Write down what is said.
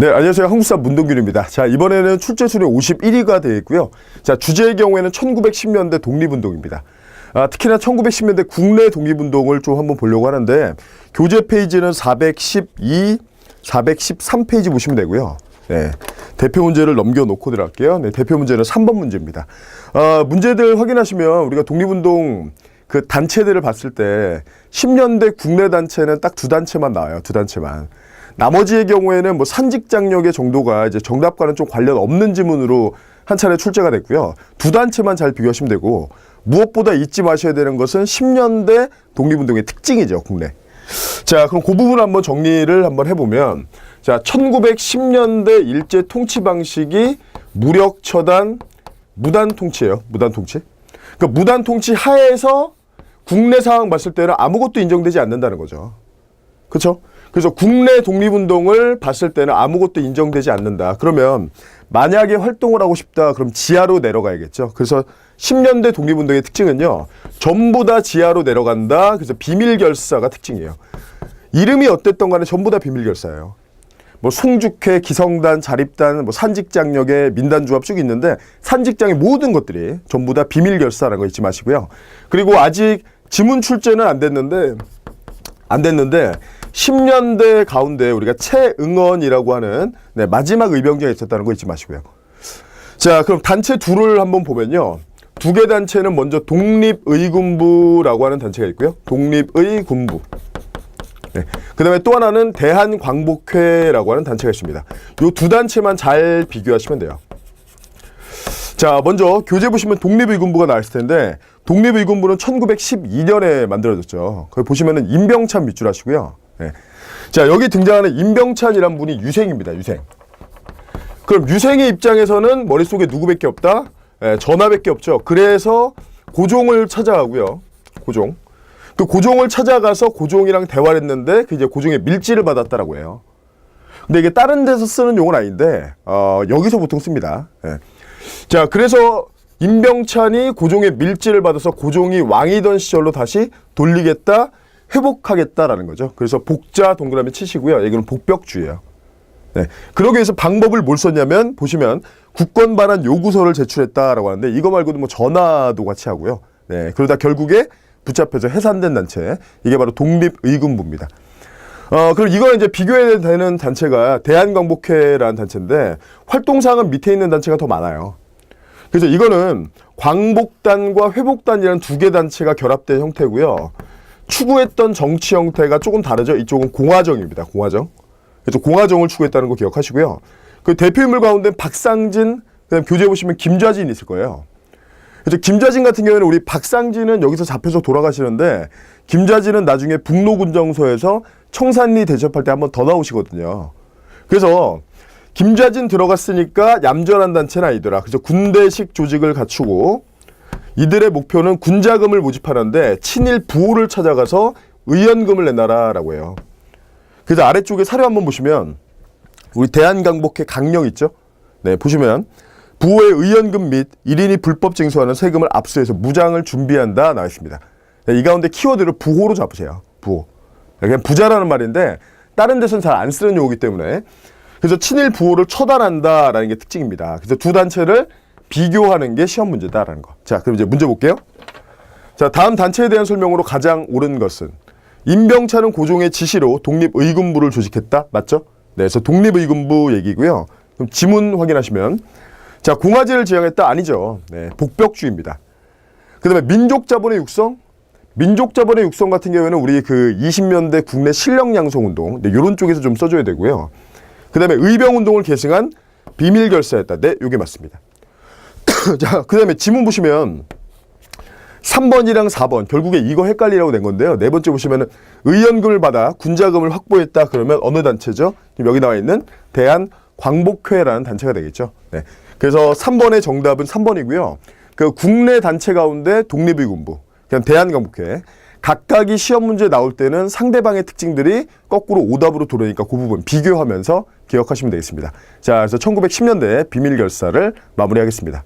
네, 안녕하세요. 한국사 문동균입니다. 자, 이번에는 출제순위 51위가 되어 있고요. 자, 주제의 경우에는 1910년대 독립운동입니다. 아, 특히나 1910년대 국내 독립운동을 좀 한번 보려고 하는데, 교재 페이지는 412, 413페이지 보시면 되고요. 네. 대표 문제를 넘겨놓고 들어갈게요. 네, 대표 문제는 3번 문제입니다. 아, 문제들 확인하시면 우리가 독립운동 그 단체들을 봤을 때 10년대 국내 단체는 딱 두 단체만 나와요. 두 단체만. 나머지의 경우에는 뭐 산직장력의 정도가 이제 정답과는 좀 관련 없는 지문으로 한 차례 출제가 됐고요. 두 단체만 잘 비교하시면 되고 무엇보다 잊지 마셔야 되는 것은 10년대 독립운동의 특징이죠, 국내. 자, 그럼 그 부분 한번 정리를 한번 해보면 자, 1910년대 일제 통치 방식이 무력 처단 무단 통치예요. 무단 통치. 그러니까 무단 통치 하에서 국내 상황 봤을 때는 아무것도 인정되지 않는다는 거죠. 그렇죠? 그래서 국내 독립운동을 봤을 때는 아무것도 인정되지 않는다. 그러면 만약에 활동을 하고 싶다. 그럼 지하로 내려가야겠죠. 그래서 10년대 독립운동의 특징은요. 전부 다 지하로 내려간다. 그래서 비밀결사가 특징이에요. 이름이 어땠던 간에 전부 다 비밀결사예요. 뭐 송죽회, 기성단, 자립단, 뭐 산직장력의 민단조합 쭉 있는데 산직장의 모든 것들이 전부 다 비밀결사라는 거 잊지 마시고요. 그리고 아직 지문 출제는 안 됐는데 안 됐는데 10년대 가운데 우리가 최응원이라고 하는 네, 마지막 의병장이 있었다는 거 잊지 마시고요. 자, 그럼 단체 둘을 한번 보면요. 두 개 단체는 먼저 독립의군부라고 하는 단체가 있고요. 독립의군부. 네. 그 다음에 또 하나는 대한광복회라고 하는 단체가 있습니다. 이두 단체만 잘 비교하시면 돼요. 자, 먼저 교재 보시면 독립의군부가 나왔을 텐데 독립의군부는 1912년에 만들어졌죠. 거기 보시면은 임병찬 밑줄 하시고요. 네. 자, 여기 등장하는 임병찬이란 분이 유생입니다. 유생. 그럼 유생의 입장에서는 머릿속에 누구밖에 없다? 예, 전하밖에 없죠. 그래서 고종을 찾아가고요. 고종. 그 고종을 찾아가서 고종이랑 대화를 했는데 그 이제 고종의 밀지를 받았다라고 해요. 근데 이게 다른 데서 쓰는 용어는 아닌데 어, 여기서 보통 씁니다. 예. 자, 그래서 임병찬이 고종의 밀지를 받아서 고종이 왕이던 시절로 다시 돌리겠다, 회복하겠다라는 거죠. 그래서 복자 동그라미 치시고요. 이거는 복벽주의예요. 네. 그러기 위해서 방법을 뭘 썼냐면 보시면 국권 반환 요구서를 제출했다라고 하는데 이거 말고도 뭐 전화도 같이 하고요. 네. 그러다 결국에 붙잡혀서 해산된 단체 이게 바로 독립의군부입니다. 어, 그럼 이거 이제 비교해야 되는 단체가 대한광복회라는 단체인데 활동사항은 밑에 있는 단체가 더 많아요. 그래서 이거는 광복단과 회복단이라는 두 개 단체가 결합된 형태고요. 추구했던 정치 형태가 조금 다르죠. 이쪽은 공화정입니다. 공화정. 그래서 공화정을 추구했다는 거 기억하시고요. 그 대표인물 가운데 박상진, 그다음 교재 보시면 김좌진이 있을 거예요. 그래서 김좌진 같은 경우에는 우리 박상진은 여기서 잡혀서 돌아가시는데 김좌진은 나중에 북로군정소에서 청산리 대접할 때 한 번 더 나오시거든요. 그래서 김좌진 들어갔으니까 얌전한 단체는 아니더라. 그래서 군대식 조직을 갖추고 이들의 목표는 군자금을 모집하는데 친일 부호를 찾아가서 의연금을 내놔라라고 해요. 그래서 아래쪽에 사료 한번 보시면 우리 대한강복회 강령 있죠? 네, 보시면 부호의 의연금 및 1인이 불법 징수하는 세금을 압수해서 무장을 준비한다 나와 있습니다. 네, 이 가운데 키워드를 부호로 잡으세요. 부호. 그냥 부자라는 말인데 다른 데서는 잘 안 쓰는 용어이기 때문에 그래서 친일 부호를 처단한다라는 게 특징입니다. 그래서 두 단체를 비교하는 게 시험 문제다라는 거. 자, 그럼 이제 문제 볼게요. 자, 다음 단체에 대한 설명으로 가장 옳은 것은 임병찬은 고종의 지시로 독립의군부를 조직했다. 맞죠? 네, 그래서 독립의군부 얘기고요. 그럼 지문 확인하시면 자, 공화제를 지향했다 아니죠. 네, 복벽주의입니다. 그다음에 민족 자본의 육성 민족 자본의 육성 같은 경우에는 우리 그 20년대 국내 실력 양성 운동 네, 이런 쪽에서 좀 써줘야 되고요. 그다음에 의병 운동을 계승한 비밀 결사였다. 네, 요게 맞습니다. 자, 그 다음에 지문 보시면 3번이랑 4번 결국에 이거 헷갈리라고 낸 건데요. 네 번째 보시면은 의연금을 받아 군자금을 확보했다 그러면 어느 단체죠? 지금 여기 나와 있는 대한 광복회라는 단체가 되겠죠. 네. 그래서 3번의 정답은 3번이고요. 그 국내 단체 가운데 독립의군부, 그냥 대한광복회 각각이 시험 문제 나올 때는 상대방의 특징들이 거꾸로 오답으로 들어오니까 그 부분 비교하면서 기억하시면 되겠습니다. 자, 그래서 1910년대 비밀 결사를 마무리하겠습니다.